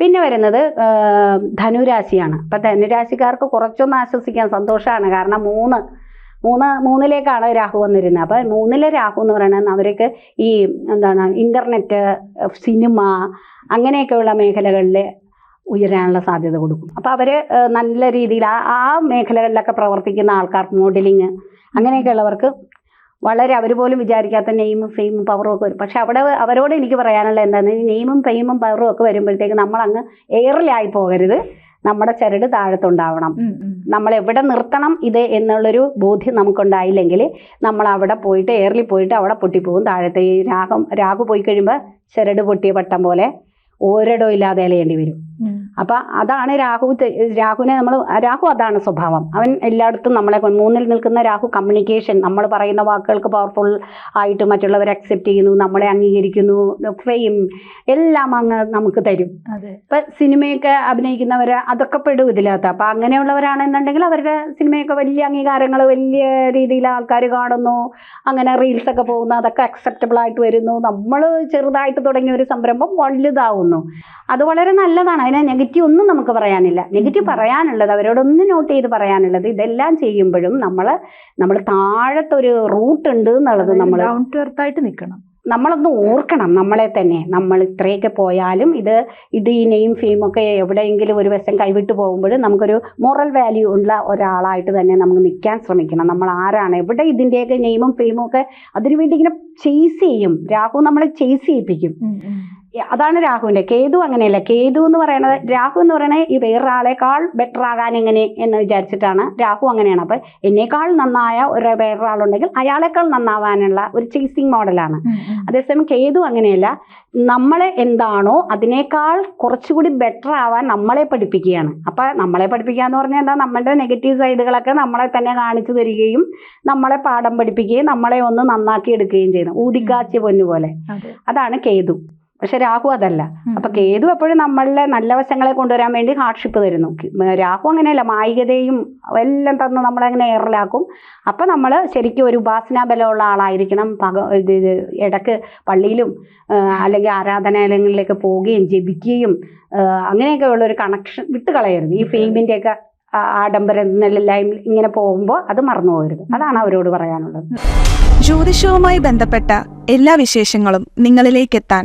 പിന്നെ വരുന്നത് രാശിയാണ്. ധനുരാശിയാണ്. അപ്പം ധനുരാശിക്കാർക്ക് കുറച്ചൊന്ന് ആശ്വസിക്കാൻ സന്തോഷമാണ് കാരണം മൂന്ന് മൂന്ന് മൂന്നിലേക്കാണ് രാഹു വന്നിരുന്നത്. അപ്പം മൂന്നിലെ രാഹു എന്ന് പറയുന്നത് അവർക്ക് ഈ എന്താണ് ഇന്റർനെറ്റ് സിനിമ അങ്ങനെയൊക്കെയുള്ള മേഖലകളിൽ ഉയരാനുള്ള സാധ്യത കൊടുക്കും. അപ്പോൾ അവർ നല്ല രീതിയിൽ ആ ആ മേഖലകളിലൊക്കെ പ്രവർത്തിക്കുന്ന ആൾക്കാർ മോഡലിങ് അങ്ങനെയൊക്കെയുള്ളവർക്ക് വളരെ അവർ പോലും വിചാരിക്കാത്ത നെയിമും ഫെയിമും പവറും ഒക്കെ വരും. പക്ഷെ അവിടെ അവരോട് എനിക്ക് പറയാനുള്ള എന്താണെന്ന് ഈ നെയിമും ഫെയിമും പവറും ഒക്കെ വരുമ്പോഴത്തേക്ക് നമ്മളങ്ങ് എയറിലായി പോകരുത്. നമ്മുടെ ചരട് താഴത്തുണ്ടാവണം. നമ്മൾ എവിടെ നിർത്തണം ഇത് എന്നുള്ളൊരു ബോധ്യം നമുക്കുണ്ടായില്ലെങ്കിൽ നമ്മൾ അവിടെ പോയിട്ട് എയറിൽ പോയിട്ട് അവിടെ പൊട്ടിപ്പോകും. താഴത്തെ ഈ രാഗം രാഗു പോയി കഴിയുമ്പോൾ ചരട് പൊട്ടിയ പട്ടം പോലെ ഒരിടവും ഇല്ലാതെ ഇലയേണ്ടി വരും. അപ്പൊ അതാണ് രാഹു രാഹുവിനെ നമ്മൾ രാഹു അതാണ് സ്വഭാവം. അവൻ എല്ലായിടത്തും നമ്മളെ മൂന്നിൽ നിൽക്കുന്ന രാഹു കമ്മ്യൂണിക്കേഷൻ നമ്മൾ പറയുന്ന വാക്കുകൾക്ക് പവർഫുൾ ആയിട്ട് മറ്റുള്ളവർ അക്സെപ്റ്റ് ചെയ്യുന്നു നമ്മളെ അംഗീകരിക്കുന്നു ഫെയിം എല്ലാം അങ്ങ് നമുക്ക് തരും. ഇപ്പൊ സിനിമയൊക്കെ അഭിനയിക്കുന്നവർ അതൊക്കെ പെടും ഇതിനകത്ത് അപ്പൊ അങ്ങനെയുള്ളവരാണെന്നുണ്ടെങ്കിൽ അവരുടെ സിനിമയൊക്കെ വലിയ അംഗീകാരങ്ങൾ വലിയ രീതിയിൽ ആൾക്കാർ കാണുന്നു അങ്ങനെ റീൽസ് ഒക്കെ പോകുന്നു അതൊക്കെ അക്സെപ്റ്റബിൾ ആയിട്ട് വരുന്നു. നമ്മൾ ചെറുതായിട്ട് തുടങ്ങിയ ഒരു സംരംഭം വലുതാവുന്നു. അത് വളരെ നല്ലതാണ്. അതിനെ നെഗറ്റീവ് ഒന്നും നമുക്ക് പറയാനില്ല. നെഗറ്റീവ് പറയാനുള്ളത് അവരോടൊന്ന് നോട്ട് ചെയ്ത് പറയാനുള്ളത് ഇതെല്ലാം ചെയ്യുമ്പോഴും നമ്മൾ നമ്മൾ താഴത്തൊരു റൂട്ട് ഉണ്ട് എന്നുള്ളത് നമ്മൾ ഡൗൺ ടു നിൽക്കണം നമ്മളൊന്ന് ഓർക്കണം നമ്മളെ തന്നെ. നമ്മൾ ഇത്രയൊക്കെ പോയാലും ഇത് ഇത് ഈ നെയിം ഫെയിം ഒക്കെ എവിടെയെങ്കിലും ഒരു വശം കൈവിട്ട് പോകുമ്പോൾ നമുക്കൊരു മോറൽ വാല്യൂ ഉള്ള ഒരാളായിട്ട് തന്നെ നമുക്ക് നിൽക്കാൻ ശ്രമിക്കണം. നമ്മൾ ആരാണ്? എവിടെ ഇതിന്റെയൊക്കെ നെയിമും ഫെയിമും ഒക്കെ അതിനുവേണ്ടി ഇങ്ങനെ ചേസ് ചെയ്യും. രാഹു നമ്മളെ ചേസ് ചെയ്യിപ്പിക്കും. അതാണ് രാഹുവിന്റെ കേതു അങ്ങനെയല്ല. കേതു എന്ന് പറയുന്നത് രാഹു എന്ന് പറയുന്നത് ഈ വേറൊരാളെക്കാൾ ബെറ്റർ ആകാൻ എങ്ങനെ എന്ന് വിചാരിച്ചിട്ടാണ്. രാഹു അങ്ങനെയാണ്. അപ്പം എന്നേക്കാൾ നന്നായ ഒരു വേറൊരാളുണ്ടെങ്കിൽ അയാളെക്കാൾ നന്നാവാനുള്ള ഒരു ചേസിങ് മോഡലാണ്. അതേസമയം കേതു അങ്ങനെയല്ല. നമ്മളെ എന്താണോ അതിനേക്കാൾ കുറച്ചുകൂടി ബെറ്റർ ആവാൻ നമ്മളെ പഠിപ്പിക്കുകയാണ്. അപ്പം നമ്മളെ പഠിപ്പിക്കുക എന്ന് പറഞ്ഞാൽ എന്താ? നമ്മളുടെ നെഗറ്റീവ് സൈഡുകളൊക്കെ നമ്മളെ തന്നെ കാണിച്ചു തരികയും നമ്മളെ പാഠം പഠിപ്പിക്കുകയും നമ്മളെ ഒന്ന് നന്നാക്കി എടുക്കുകയും ചെയ്യുന്നു ഊതിക്കാച്ചിയ പൊന്നു പോലെ അതാണ് കേതു. പക്ഷെ രാഹു അതല്ല. അപ്പൊ കേതു എപ്പോഴും നമ്മളിലെ നല്ല വശങ്ങളെ കൊണ്ടുവരാൻ വേണ്ടി ഹാർഡ്ഷിപ്പ് തരുന്നു. രാഹു അങ്ങനെയല്ല മായികതയും എല്ലാം തന്ന് നമ്മളങ്ങനെ എയറിലാക്കും അപ്പൊ നമ്മൾ ശരിക്കും ഒരു ഉപാസനാ ബലമുള്ള ആളായിരിക്കണം. പക ഇടയ്ക്ക് പള്ളിയിലും അല്ലെങ്കിൽ ആരാധനാലയങ്ങളിലേക്ക് പോവുകയും ജപിക്കുകയും അങ്ങനെയൊക്കെ ഉള്ള ഒരു കണക്ഷൻ വിട്ട് കളയരുത്. ഈ ഫെയിമിന്റെ ഒക്കെ ആഡംബരമെല്ലാം ഇങ്ങനെ പോകുമ്പോൾ അത് മറന്നു പോകരുത്. അതാണ് അവരോട് പറയാനുള്ളത്. ജ്യോതിഷവുമായി ബന്ധപ്പെട്ട എല്ലാ വിശേഷങ്ങളും നിങ്ങളിലേക്കെത്താൻ